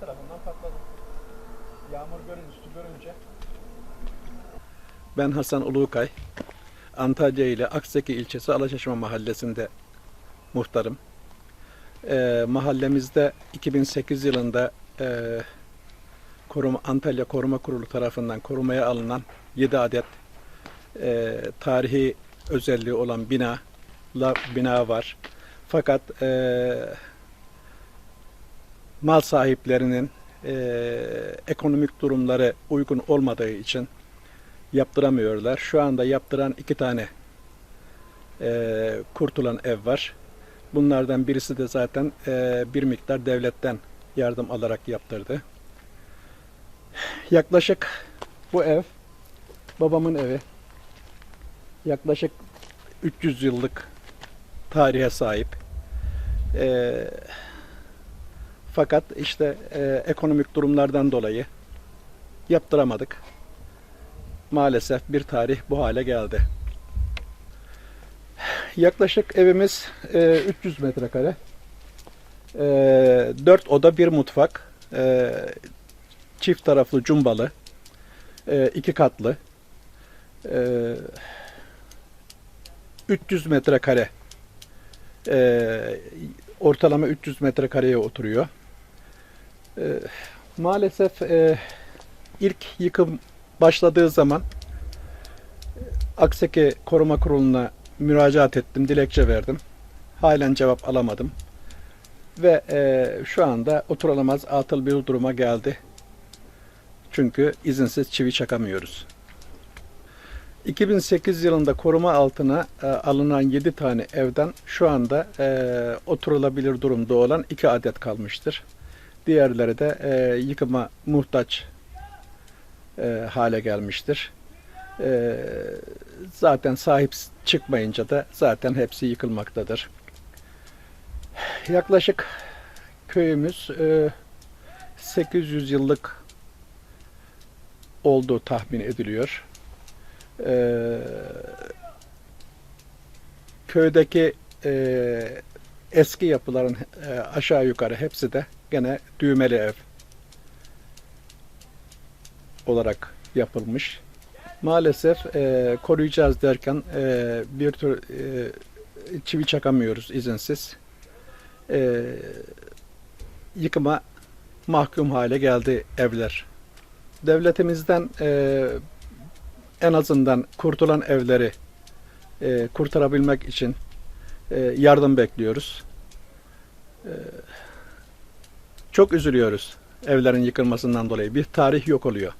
Tarafından patladı. Yağmur görünce, su görünce. Ben Hasan Ulukay. Antalya ile Akseki ilçesi Alaşaşma mahallesinde muhtarım. Ee, mahallemizde 2008 yılında e, koruma, Antalya Koruma Kurulu tarafından korumaya alınan 7 adet e, tarihi özelliği olan bina la, bina var. Fakat e, mal sahiplerinin e, ekonomik durumları uygun olmadığı için yaptıramıyorlar. Şu anda yaptıran iki tane e, kurtulan ev var. Bunlardan birisi de zaten e, bir miktar devletten yardım alarak yaptırdı. Yaklaşık bu ev babamın evi. Yaklaşık 300 yıllık tarihe sahip. E, fakat işte e, ekonomik durumlardan dolayı yaptıramadık. Maalesef bir tarih bu hale geldi. Yaklaşık evimiz e, 300 metrekare. E, 4 oda bir mutfak. E, çift taraflı cumbalı. E, iki katlı. E, 300 metrekare. E, ortalama 300 metrekareye oturuyor. E, maalesef e, ilk yıkım başladığı zaman e, Akseki Koruma Kurulu'na müracaat ettim, dilekçe verdim. Halen cevap alamadım. Ve e, şu anda oturulamaz atıl bir duruma geldi. Çünkü izinsiz çivi çakamıyoruz. 2008 yılında koruma altına e, alınan 7 tane evden şu anda e, oturulabilir durumda olan 2 adet kalmıştır. Diğerleri de e, yıkıma muhtaç e, hale gelmiştir. E, zaten sahip çıkmayınca da zaten hepsi yıkılmaktadır. Yaklaşık köyümüz e, 800 yıllık olduğu tahmin ediliyor. E, köydeki e, eski yapıların e, aşağı yukarı hepsi de gene düğmeli ev olarak yapılmış. Maalesef e, koruyacağız derken e, bir tür e, çivi çakamıyoruz izinsiz. E, yıkıma mahkum hale geldi evler. Devletimizden e, en azından kurtulan evleri e, kurtarabilmek için e, yardım bekliyoruz. E, çok üzülüyoruz evlerin yıkılmasından dolayı. Bir tarih yok oluyor.